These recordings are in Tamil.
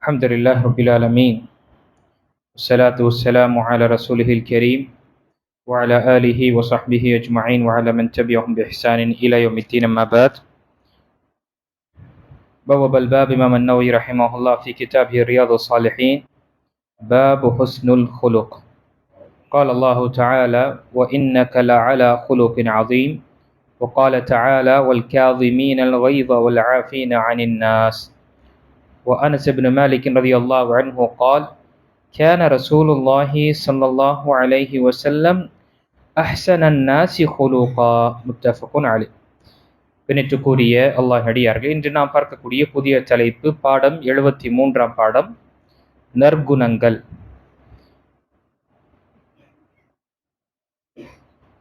الحمد لله رب العالمين والصلاة والسلام على رسوله الكريم وعلى آله وصحبه أجمعين وعلى من تبعهم بإحسان إلى يوم الدين أما بعد. بوب الباب إمام النووي رحمه الله في كتابه رياض الصالحين باب حسن الخلق. قال الله تعالى وإنك لعلى خلق عظيم وقال تعالى والكاظمين الغيظ والعافين عن الناس وأنس بن مالك رضي الله عنه قال كان رسول الله صلى الله عليه وسلم أحسن الناس خلقا متفق عليه பின்னிட்டுக்குரிய அல்லாஹ் அடியார்கள் இன்று நாம் பார்க்கக்கூடிய புதிய தலைப்பு பாடம் எழுபத்தி மூன்றாம் பாடம் நற்குணங்கள்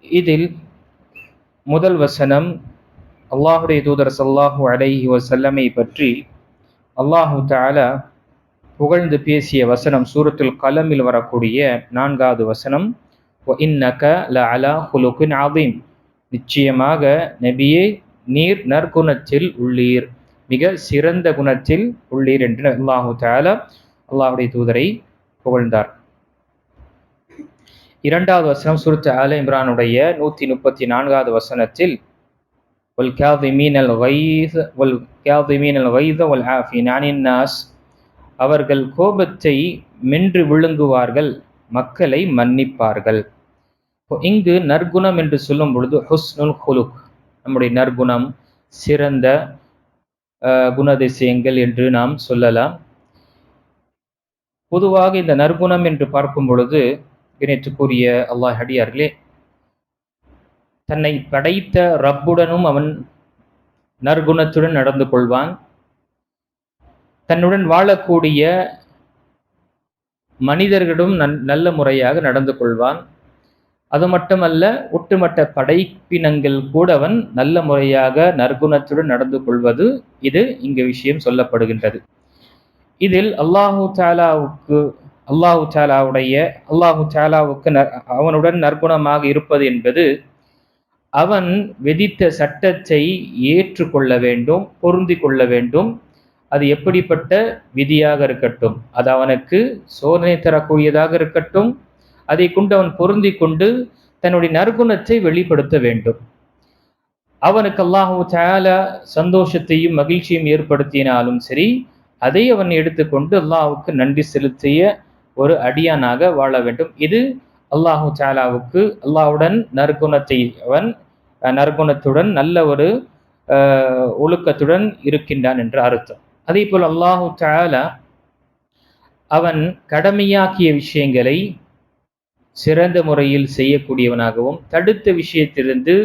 இதில் முதல் வசனம் அல்லாஹுடைய தூதர் சல்லாஹூ அலைஹி வசல்லமை பற்றி அல்லாஹு தாலா புகழ்ந்து பேசிய வசனம் சூரத்துல் கலமில் வரக்கூடிய நான்காவது வசனம் இன்னக ல அலா ஹுலுக்கின் ஆதீம் நிச்சயமாக நபியே நீர் நற்குணத்தில் உள்ளீர். மிக சிறந்த குணத்தில் உள்ளீர் என்று அல்லாஹு தாலா அல்லாஹுடைய தூதரை புகழ்ந்தார். இரண்டாவது வசனம் சுருத்த ஆல இம்ரானுடைய நூற்றி முப்பத்தி நான்காவது வசனத்தில் والكاظمين الغيظ والكاظمين الغيظ والعافين عن الناس அவர்கள் கோபத்தை மென்று விழுங்குவார்கள் மக்களை மன்னிப்பார்கள் இங்கு நற்குணம் என்று சொல்லும் பொழுது ஹுஸ்னுல் ஹுலுக் நம்முடைய நற்குணம் சிறந்த குணதிசயங்கள் என்று நாம் சொல்லலாம் பொதுவாக இந்த நற்குணம் என்று பார்க்கும் பொழுது இணைத்துக்குரிய அல்லாஹ் அடியார்களே தன்னை படைத்த ரப்புடனும் அவன் நற்குணத்துடன் நடந்து கொள்வான். தன்னுடன் வாழக்கூடிய மனிதர்களிடம் நல்ல முறையாக நடந்து கொள்வான். அது மட்டுமல்ல ஒட்டுமொத்த படைப்பினங்கள் கூட அவன் நல்ல முறையாக நற்குணத்துடன் நடந்து கொள்வது இது இங்கு விஷயம் சொல்லப்படுகின்றது. இதில் அல்லாஹு சாலாவுக்கு அல்லாஹு சாலாவுடைய அல்லாஹு சாலாவுக்கு அவனுடன் நற்குணமாக இருப்பது என்பது அவன் விதித்த சட்டத்தை ஏற்றுக்கொள்ள வேண்டும் பொருந்தி கொள்ள வேண்டும். அது எப்படிப்பட்ட விதியாக இருக்கட்டும்? அது அவனுக்கு சோதனை தரக்கூடியதாக இருக்கட்டும். அதை கொண்டு அவன் பொருந்தி கொண்டு தன்னுடைய நற்குணத்தை வெளிப்படுத்த வேண்டும். அவனுக்கு அல்லாஹூ சால சந்தோஷத்தையும் மகிழ்ச்சியும் ஏற்படுத்தினாலும் சரி அதை அவன் எடுத்துக்கொண்டு அல்லாஹுக்கு நன்றி செலுத்திய ஒரு அடியானாக வாழ வேண்டும். இது அல்லாஹு சாலாவுக்கு அல்லாஹுடன் நற்குணத்தை அவன் நற்குணத்துடன் நல்ல ஒரு ஒழுக்கத்துடன் இருக்கின்றான் என்று அர்த்தம். அதே போல் அல்லாஹு சாலா அவன் கடமையாக்கிய விஷயங்களை சிறந்த முறையில் செய்யக்கூடியவனாகவும் தடுத்த விஷயத்திலிருந்து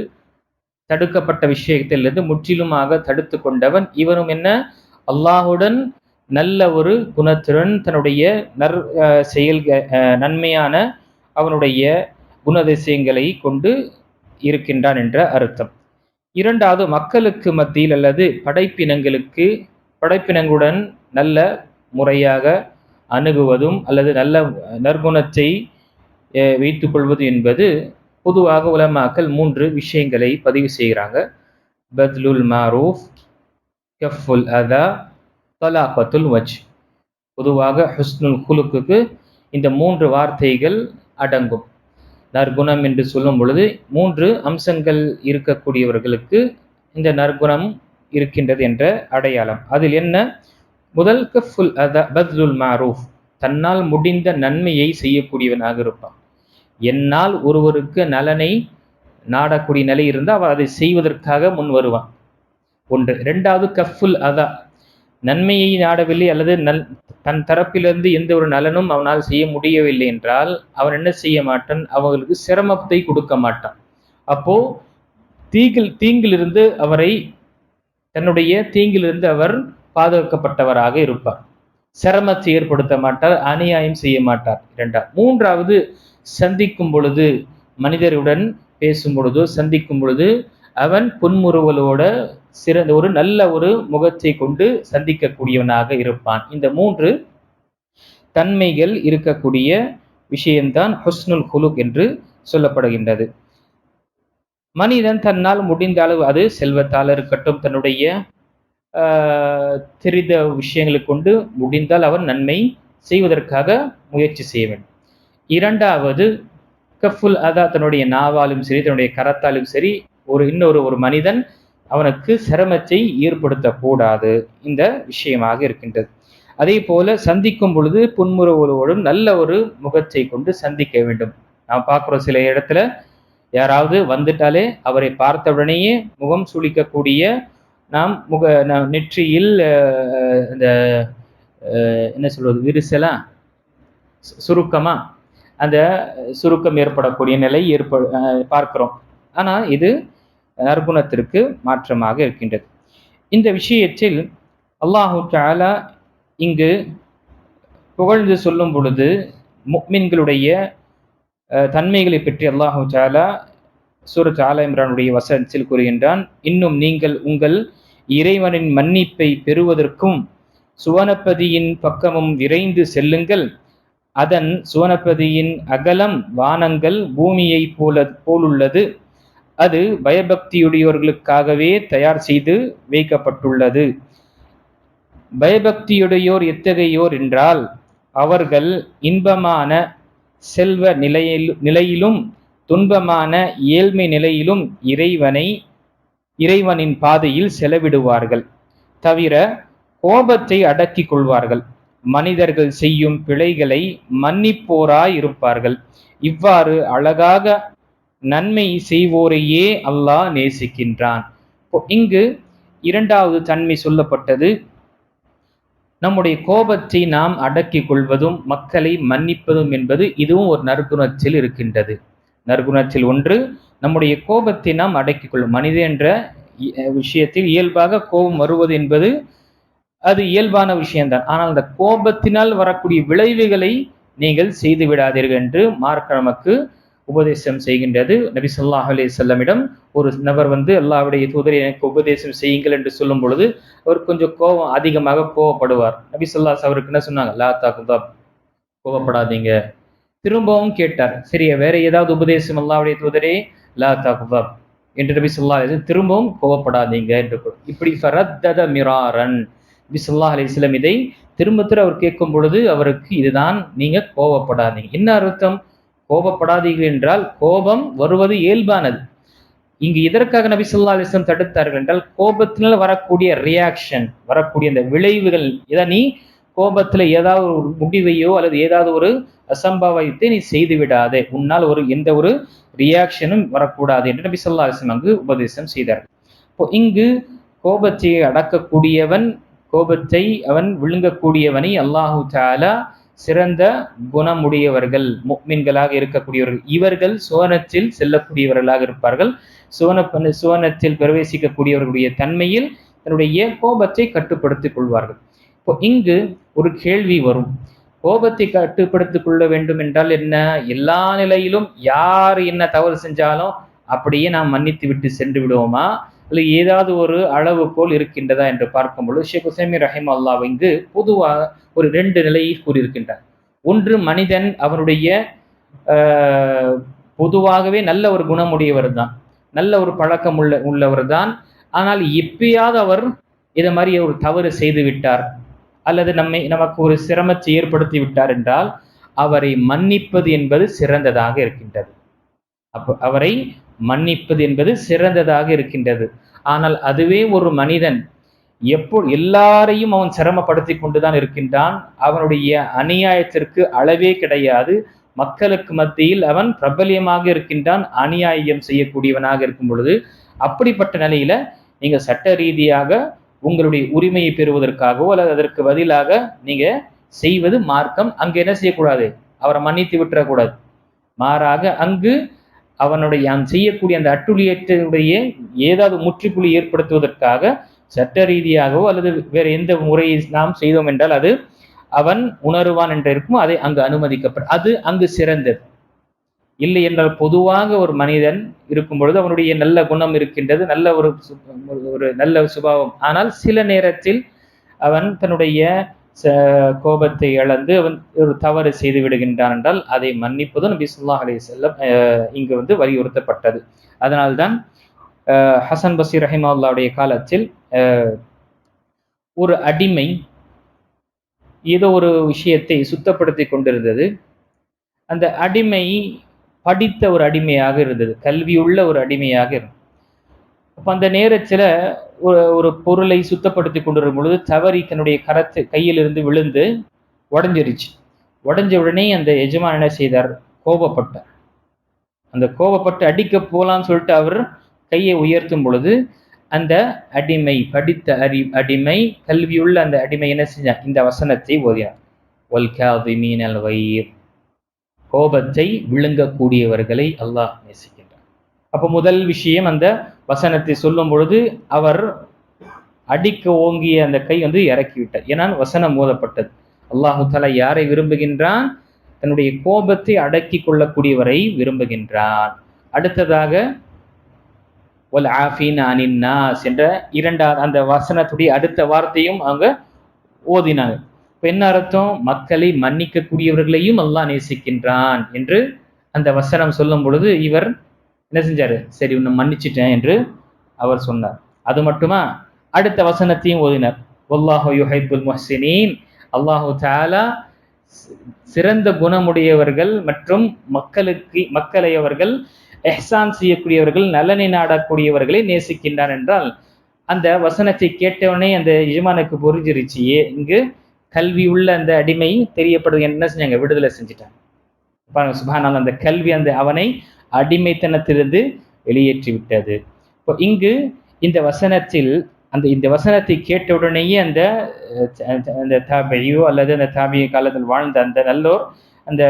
தடுக்கப்பட்ட விஷயத்திலிருந்து முற்றிலுமாக தடுத்து கொண்டவன். இவனும் என்ன? அல்லாஹுடன் நல்ல ஒரு குணத்துடன் தன்னுடைய நற் செயல் நன்மையான அவனுடைய குணதிசயங்களை கொண்டு இருக்கின்றான் என்ற அர்த்தம். இரண்டாவது மக்களுக்கு மத்தியில் அல்லது படைப்பினங்களுக்கு படைப்பினங்களுடன் நல்ல முறையாக அணுகுவதும் அல்லது நல்ல நற்குணத்தை வைத்துக்கொள்வது என்பது பொதுவாக உலமாக்கல் மூன்று விஷயங்களை பதிவு செய்கிறாங்க. பத்லுல் மாரூஃப் கஃபுல் அதா தலாபத்துல் வஜ் பொதுவாக ஹுஸ்னுல் குலுக்கு இந்த மூன்று வார்த்தைகள் அடங்கும். நற்குணம் என்று சொல்லும் பொழுது மூன்று அம்சங்கள் இருக்கக்கூடியவர்களுக்கு இந்த நற்குணம் இருக்கின்றது என்ற அடையாளம். அதில் என்ன? முதல் கஃபுல் அத பத்லுல் மாரூஃப். தன்னால் முடிந்த நன்மையை செய்யக்கூடியவனாக இருப்பான். என்னால் ஒருவருக்கு நலனை நாடக்கூடிய நிலை இருந்தால் அவள் அதை செய்வதற்காக முன் வருவான். ஒன்று. ரெண்டாவது கஃபுல் அதா நன்மையை நாடவில்லை அல்லது நல் தன் தரப்பிலிருந்து எந்த ஒரு நலனும் அவனால் செய்ய முடியவில்லை என்றால் அவன் என்ன செய்ய மாட்டான்? அவங்களுக்கு சிரமத்தை கொடுக்க மாட்டான். அப்போ தீங்கில் தீங்கிலிருந்து அவரை தன்னுடைய தீங்கிலிருந்து அவர் பாதுகாக்கப்பட்டவராக இருப்பார். சிரமத்தை ஏற்படுத்த மாட்டார் அநியாயம் செய்ய மாட்டார். இரண்டாம் மூன்றாவது சந்திக்கும் பொழுது மனிதருடன் பேசும் பொழுதோ சந்திக்கும் பொழுது அவன் புன்முறுவலோட சிறந்த ஒரு நல்ல ஒரு முகத்தை கொண்டு சந்திக்கக்கூடியவனாக இருப்பான். இந்த மூன்று தன்மைகள் இருக்கக்கூடிய விஷயம்தான் ஹுஸ்னுல் குலுக் என்று சொல்லப்படுகின்றது. மனிதன் தன்னால் முடிந்த அளவு அது செல்வத்தால் இருக்கட்டும் தன்னுடைய தெரிந்த விஷயங்களை கொண்டு முடிந்தால் அவன் நன்மை செய்வதற்காக முயற்சி செய்ய வேண்டும். இரண்டாவது கஃபுல் அதா தன்னுடைய நாவாலும் சரி தன்னுடைய கரத்தாலும் சரி ஒரு இன்னொரு ஒரு மனிதன் அவனுக்கு சிரமத்தை ஏற்படுத்தக்கூடாது இந்த விஷயமாக இருக்கின்றது. அதே போல சந்திக்கும் பொழுது புன்முறுவலோடும் நல்ல ஒரு முகத்தை கொண்டு சந்திக்க வேண்டும். நாம் பார்க்குறோம் சில இடத்துல யாராவது வந்துட்டாலே அவரை பார்த்த உடனேயே முகம் சுளிக்கக்கூடிய நாம் முக நெற்றியில் இந்த என்ன சொல்வது விரிசலா? சு- சுருக்கமா? அந்த சுருக்கம் ஏற்படக்கூடிய நிலை ஏற்ப பார்க்கிறோம். ஆனால் இது நற்குணத்திற்கு மாற்றமாக இருக்கின்றது. இந்த விஷயத்தில் அல்லாஹு தாலா இங்கு புகழ்ந்து சொல்லும் பொழுது முக்மின்களுடைய தன்மைகளை பற்றி அல்லாஹு தாலா சூரத் ஆல இம்ரானுடைய வசனத்தில் கூறுகின்றான் இன்னும் நீங்கள் உங்கள் இறைவனின் மன்னிப்பை பெறுவதற்கும் சுவனப்பதியின் பக்கமும் விரைந்து செல்லுங்கள். அதன் சுவனப்பதியின் அகலம் வானங்கள் பூமியைப் போல போலுள்ளது. அது பயபக்தியுடையோர்களுக்காகவே தயார் செய்து வைக்கப்பட்டுள்ளது. பயபக்தியுடையோர் எத்தகையோர் என்றால் அவர்கள் இன்பமான செல்வ நிலையில் நிலையிலும் துன்பமான ஏழ்மை நிலையிலும் இறைவனை இறைவனின் பாதையில் செலவிடுவார்கள். தவிர கோபத்தை அடக்கிக் கொள்வார்கள். மனிதர்கள் செய்யும் பிழைகளை மன்னிப்போராய் இருப்பார்கள் இவ்வாறு அழகாக நன்மை செய்வோரையே அல்லாஹ் நேசிக்கின்றான். இங்கு இரண்டாவது தன்மை சொல்லப்பட்டது நம்முடைய கோபத்தை நாம் அடக்கிக் கொள்வதும் மக்களை மன்னிப்பதும் என்பது இதுவும் ஒரு நற்குணத்தில் இருக்கின்றது. நற்குணத்தில் ஒன்று நம்முடைய கோபத்தை நாம் அடக்கிக் கொள்ளும். மனித என்ற விஷயத்தில் இயல்பாக கோபம் வருவது என்பது அது இயல்பான விஷயம்தான். ஆனால் அந்த கோபத்தினால் வரக்கூடிய விளைவுகளை நீங்கள் செய்து விடாதீர்கள் என்று மார்க்க நமக்கு உபதேசம் செய்கின்றது. நபி சொல்லாஹ் அலி செல்லமிடம் ஒரு நபர் வந்து அல்லாவுடைய தூதரை எனக்கு உபதேசம் செய்யுங்கள் என்று சொல்லும் பொழுது அவர் கொஞ்சம் கோபம் அதிகமாக கோவப்படுவார் நபி சொல்லாஸ் அவருக்கு என்ன சொன்னாங்க? லா தாக்குதா கோவப்படாதீங்க திரும்பவும் கேட்டார் சரி வேற ஏதாவது உபதேசம்? அல்லாவுடைய தூதரே லா தாக்குதா என்று நபி சொல்லா அலைஹி திரும்பவும் கோவப்படாதீங்க என்று இப்படி ஃபரத்தத மிராரன். நபி சொல்லா அலைஹி வஸல்லம் இதை திரும்ப திரும்ப அவர் கேட்கும் பொழுது அவருக்கு இதுதான் நீங்க கோவப்படாதீங்க என்ன அர்த்தம்? கோபப்படாதீர்கள் என்றால் கோபம் வருவது இயல்பானது. இங்கு இதற்காக நபி சொல்லா அலிஸ்லம் தடுத்தார்கள் என்றால் கோபத்தினால் வரக்கூடிய ரியாக்ஷன் வரக்கூடிய அந்த விளைவுகள் இதை நீ கோபத்தில் ஏதாவது ஒரு முடிவையோ அல்லது ஏதாவது ஒரு அசம்பாவியத்தை நீ செய்து விடாதே. உன்னால் ஒரு எந்த ஒரு ரியாக்ஷனும் வரக்கூடாது என்று நபி சொல்லா அலிஸ்லம் அங்கு உபதேசம் செய்தார். இப்போ இங்கு கோபத்தை அடக்கக்கூடியவன் கோபத்தை அவன் விழுங்கக்கூடியவனை அல்லாஹு தாலா சிறந்த குணமுடையவர்கள் முக்மின்களாக இருக்கக்கூடியவர்கள். இவர்கள் சுவனத்தில் செல்லக்கூடியவர்களாக இருப்பார்கள். சுவன சுவனத்தில் பிரவேசிக்கக்கூடியவர்களுடைய தன்மையில் தன்னுடைய கோபத்தை கட்டுப்படுத்திக் கொள்வார்கள். இப்போ இங்கு ஒரு கேள்வி வரும். கோபத்தை கட்டுப்படுத்திக் கொள்ள வேண்டும் என்றால் என்ன? எல்லா நிலையிலும் யார் என்ன தவறு செஞ்சாலும் அப்படியே நாம் மன்னித்து விட்டு சென்று விடுவோமா? இல்லை ஏதாவது ஒரு அளவுகோல் இருக்கின்றதா என்று பார்க்கும் பொழுது ஷேக் உசைமி ரஹிம் அல்லா இங்கு பொதுவாக ஒரு ரெண்டு நிலையை கூறியிருக்கின்றார். ஒன்று மனிதன் அவனுடைய பொதுவாகவே நல்ல ஒரு குணமுடையவர் தான் நல்ல ஒரு பழக்கம் உள்ள உள்ளவர் தான் ஆனால் எப்பயாவது அவர் இதை மாதிரி ஒரு தவறு செய்து விட்டார். அல்லது நம்மை நமக்கு ஒரு சிரமத்தை ஏற்படுத்தி விட்டார் என்றால் அவரை மன்னிப்பது என்பது சிறந்ததாக இருக்கின்றது. அப்போ அவரை மன்னிப்பது என்பது சிறந்ததாக இருக்கின்றது. ஆனால் அதுவே ஒரு மனிதன் எப்போ எல்லாரையும் அவன் சிரமப்படுத்தி கொண்டுதான் இருக்கின்றான். அவனுடைய அநியாயத்திற்கு அளவே கிடையாது. மக்களுக்கு மத்தியில் அவன் பிரபலியமாக இருக்கின்றான். அநியாயம் செய்யக்கூடியவனாக இருக்கும் பொழுது அப்படிப்பட்ட நிலையில நீங்க சட்ட ரீதியாக உங்களுடைய உரிமையை பெறுவதற்காகவோ அல்லது அதற்கு பதிலாக நீங்க செய்வது மார்க்கம். அங்கு என்ன செய்யக்கூடாது? அவரை மன்னித்து விட்டுறக்கூடாது. மாறாக அங்கு அவனுடைய அவன் செய்யக்கூடிய அந்த அட்டுழியத்தினுடைய ஏதாவது முற்றுப்புள்ளி ஏற்படுத்துவதற்காக சட்ட ரீதியாகவோ அல்லது வேற எந்த முறையை நாம் செய்தோம் என்றால் அது அவன் உணருவான் என்று இருக்கும் அதை அங்கு அனுமதிக்கப்படும். அது அங்கு சிறந்தது. இல்லை என்றால் பொதுவாக ஒரு மனிதன் இருக்கும் பொழுது அவனுடைய நல்ல குணம் இருக்கின்றது நல்ல ஒரு ஒரு நல்ல சுபாவம். ஆனால் சில நேரத்தில் அவன் தன்னுடைய கோபத்தை இழந்து ஒரு தவறு செய்து விடுகின்றான் என்றால் அதை மன்னிப்பதும் நபி சுல்லா அலி செல்லம் இங்கு வந்து வலியுறுத்தப்பட்டது. அதனால்தான் ஹசன் பசீர் ரஹிமாவுல்லாவுடைய காலத்தில் ஒரு அடிமை ஏதோ ஒரு விஷயத்தை சுத்தப்படுத்தி கொண்டிருந்தது. அந்த அடிமை படித்த ஒரு அடிமையாக இருந்தது. கல்வியுள்ள ஒரு அடிமையாக இருந்தது. அப்போ அந்த நேரத்தில் ஒரு ஒரு பொருளை சுத்தப்படுத்தி கொண்டிருக்கும் பொழுது தவறி தன்னுடைய கரத்து கையிலிருந்து விழுந்து உடஞ்சிருச்சு. உடஞ்ச உடனே அந்த எஜமான் என்ன செய்தார்? கோபப்பட்டார். அந்த கோபப்பட்டு அடிக்க போகலான்னு சொல்லிட்டு அவர் கையை உயர்த்தும் பொழுது அந்த அடிமை படித்த அறி அடிமை கல்வியுள்ள அந்த அடிமை என்ன செஞ்சார்? இந்த வசனத்தை ஓதினார். ஒல் மீனல் வயிர். கோபத்தை விழுங்கக்கூடியவர்களை அல்லாஹ் நேசிக்கின்றார் அப்போ முதல் விஷயம் அந்த வசனத்தை சொல்லும் பொழுது அவர் அடிக்க ஓங்கிய அந்த கை வந்து இறக்கிவிட்டார். ஏன்னா வசனம் மோதப்பட்டது. அல்லாஹு தாலா யாரை விரும்புகின்றான்? தன்னுடைய கோபத்தை அடக்கி கொள்ளக்கூடியவரை விரும்புகின்றான். அடுத்ததாக ஒல் ஆஃபின் அனின் என்ற இரண்டாவது அந்த வசனத்துடைய அடுத்த வார்த்தையும் அவங்க ஓதினாங்க. இப்போ என்ன அர்த்தம்? மக்களை மன்னிக்கக்கூடியவர்களையும் அல்லாஹ் நேசிக்கின்றான் என்று அந்த வசனம் சொல்லும் பொழுது இவர் என்ன செஞ்சார்? சரி உன்னை மன்னிச்சிட்டேன் என்று அவர் சொன்னார். அது மட்டுமா? அடுத்த வசனத்தையும் ஓதினார். ஒல்லாஹோ யுஹைபுல் முஹ்சினீன். அல்லாஹு தாலா சிறந்த குணமுடையவர்கள் மற்றும் மக்களுக்கு மக்களை அவர்கள் எஹ்சான் செய்யக்கூடியவர்கள் நலனை நாடக்கூடியவர்களை நேசிக்கின்றான் என்றால் அந்த வசனத்தை கேட்டவனே அந்த எஜமானுக்கு புரிஞ்சிருச்சு. இங்கு கல்வி உள்ள அந்த அடிமை தெரியப்படுது என்ன செஞ்சாங்க? விடுதலை செஞ்சுட்டாங்க. பாருங்க சுபானால் அந்த கல்வி அந்த அவனை அடிமைத்தனத்திலிருந்து வெளியேற்றி விட்டது இப்போ இங்கு இந்த வசனத்தில் அந்த இந்த வசனத்தை கேட்ட உடனேயே அந்த அந்த தாபையோ அல்லது அந்த தாபிய காலத்தில் வாழ்ந்த அந்த நல்லோர் அந்த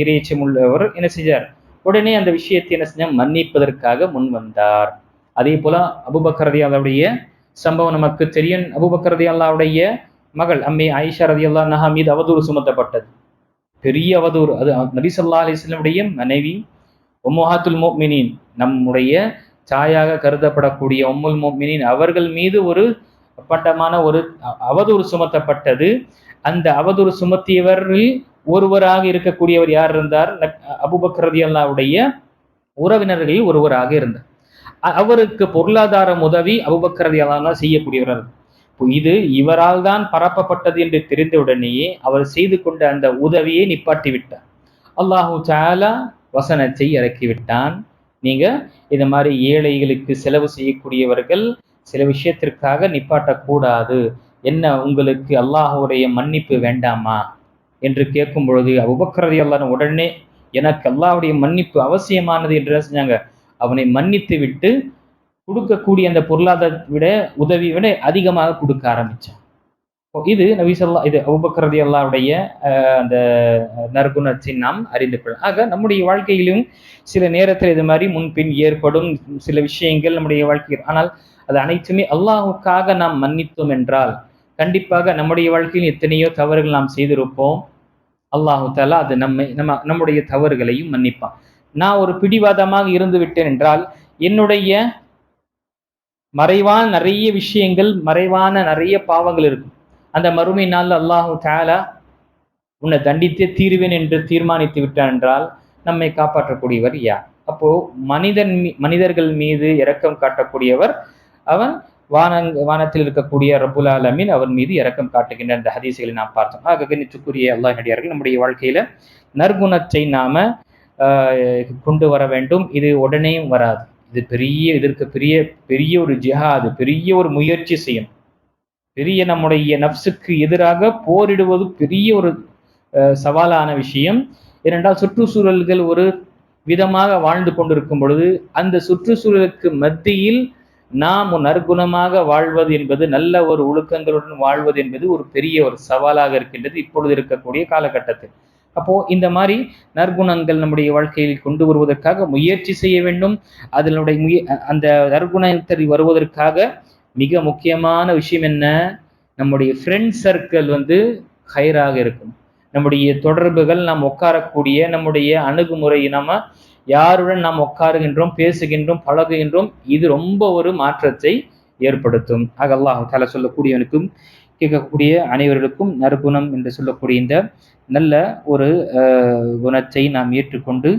இறையச்சம் உள்ளவர் என்ன செஞ்சார்? உடனே அந்த விஷயத்தை என்ன செஞ்சார்? மன்னிப்பதற்காக முன் வந்தார். அதே போல அபுபக்கரதி அல்லாவுடைய சம்பவம் நமக்கு தெரியும். அபுபக்கரதி அல்லாவுடைய மகள் அம்மை ஆயிஷா ரதி அல்லா நஹா மீது அவதூறு சுமத்தப்பட்டது. பெரிய அவதூறு. அது நபி சொல்லா அலிஸ்லமுடைய மனைவி ஒமோஹாத்துல் மோமினின் நம்முடைய சாயாக கருதப்படக்கூடிய ஒம்முல் மோமினின் அவர்கள் மீது ஒரு அப்பட்டமான ஒரு அவதூறு சுமத்தப்பட்டது. அந்த அவதூறு சுமத்தியவரில் ஒருவராக இருக்கக்கூடியவர் யார் இருந்தார்? அபுபக்ரதியல்லாவுடைய உறவினர்களில் ஒருவராக இருந்தார். அவருக்கு பொருளாதார உதவி அபுபக்ரதியல்லா செய்யக்கூடியவர் இது இவரால் தான் பரப்பப்பட்டது என்று தெரிந்தவுடனேயே அவர் செய்து கொண்ட அந்த உதவியை நிப்பாட்டி விட்டார் அல்லாஹூ சாலா வசனத்தை இறக்கிவிட்டான். நீங்க இந்த மாதிரி ஏழைகளுக்கு செலவு செய்யக்கூடியவர்கள் சில விஷயத்திற்காக நிப்பாட்டக்கூடாது. என்ன உங்களுக்கு அல்லாஹுடைய மன்னிப்பு வேண்டாமா? என்று கேட்கும் பொழுது உபக்கரதி அல்லாஹ் உடனே எனக்கு அல்லாஹுடைய மன்னிப்பு அவசியமானது என்று செஞ்சாங்க அவனை மன்னித்து விட்டு கொடுக்கக்கூடிய அந்த பொருளாதாரத்தை விட உதவி விட அதிகமாக கொடுக்க ஆரம்பித்தான் இது நபிசல்லா இது அபுபக்கரதி அல்லாவுடைய அந்த நற்குணத்தை நாம் அறிந்து கொள்ளும் ஆக நம்முடைய வாழ்க்கையிலும் சில நேரத்தில் இது மாதிரி முன்பின் ஏற்படும் சில விஷயங்கள் நம்முடைய வாழ்க்கையில். ஆனால் அது அனைத்துமே அல்லாஹுக்காக நாம் மன்னித்தோம் என்றால் கண்டிப்பாக நம்முடைய வாழ்க்கையில் எத்தனையோ தவறுகள் நாம் செய்திருப்போம். அல்லாஹு தாலா அது நம்மை நம்ம நம்முடைய தவறுகளையும் மன்னிப்பான். நான் ஒரு பிடிவாதமாக இருந்து விட்டேன் என்றால் என்னுடைய மறைவான நிறைய விஷயங்கள் மறைவான நிறைய பாவங்கள் இருக்கும். அந்த மறுமை நாள் அல்லாஹு தாலா உன்னை தண்டித்தே தீர்வேன் என்று தீர்மானித்து விட்டான் என்றால் நம்மை காப்பாற்றக்கூடியவர் யார்? அப்போ மனிதன் மனிதர்கள் மீது இரக்கம் காட்டக்கூடியவர் அவன் வானங் வானத்தில் இருக்கக்கூடிய ரபுல் ஆலமின் அவன் மீது இரக்கம் காட்டுகின்ற அந்த ஹதீசுகளை நாம் பார்த்தோம். ஆக கணித்துக்குரிய அல்லாஹடியார்கள் நம்முடைய வாழ்க்கையில நற்குணத்தை நாம கொண்டு வர வேண்டும். இது உடனே வராது. இது பெரிய இதற்கு பெரிய பெரிய ஒரு ஜிஹாது பெரிய ஒரு முயற்சி செய்யும். பெரிய நம்முடைய நப்சுக்கு எதிராக போரிடுவது பெரிய ஒரு சவாலான விஷயம். ஏனென்றால் சுற்றுச்சூழல்கள் ஒரு விதமாக வாழ்ந்து கொண்டிருக்கும் பொழுது அந்த சுற்றுச்சூழலுக்கு மத்தியில் நாம் நற்குணமாக வாழ்வது என்பது நல்ல ஒரு ஒழுக்கங்களுடன் வாழ்வது என்பது ஒரு பெரிய ஒரு சவாலாக இருக்கின்றது இப்பொழுது இருக்கக்கூடிய காலகட்டத்தில். அப்போ இந்த மாதிரி நற்குணங்கள் நம்முடைய வாழ்க்கையில் கொண்டு வருவதற்காக முயற்சி செய்ய வேண்டும். அதனுடைய முய அந்த நற்குணத்தை வருவதற்காக மிக முக்கியமான விஷயம் என்ன? நம்முடைய ஃப்ரெண்ட் சர்க்கிள் வந்து ஹைராக இருக்கும். நம்முடைய தொடர்புகள் நாம் உட்காரக்கூடிய நம்முடைய அணுகுமுறை நம்ம யாருடன் நாம் உட்காருகின்றோம் பேசுகின்றோம் பழகுகின்றோம் இது ரொம்ப ஒரு மாற்றத்தை ஏற்படுத்தும். ஆக அல்லாஹ் தலை சொல்லக்கூடியவனுக்கும் கேட்கக்கூடிய அனைவர்களுக்கும் நறுகுணம் என்று சொல்லக்கூடிய இந்த நல்ல ஒரு குணத்தை நாம் ஏற்றுக்கொண்டு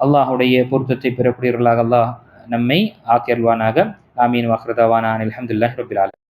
அல்லாஹுடைய பொருத்தத்தை பெறக்கூடியவர்களாக அல்லாஹ் நம்மை ஆக்கியல்வானாக آمين وآخر دعوانا الحمد لله رب العالمين.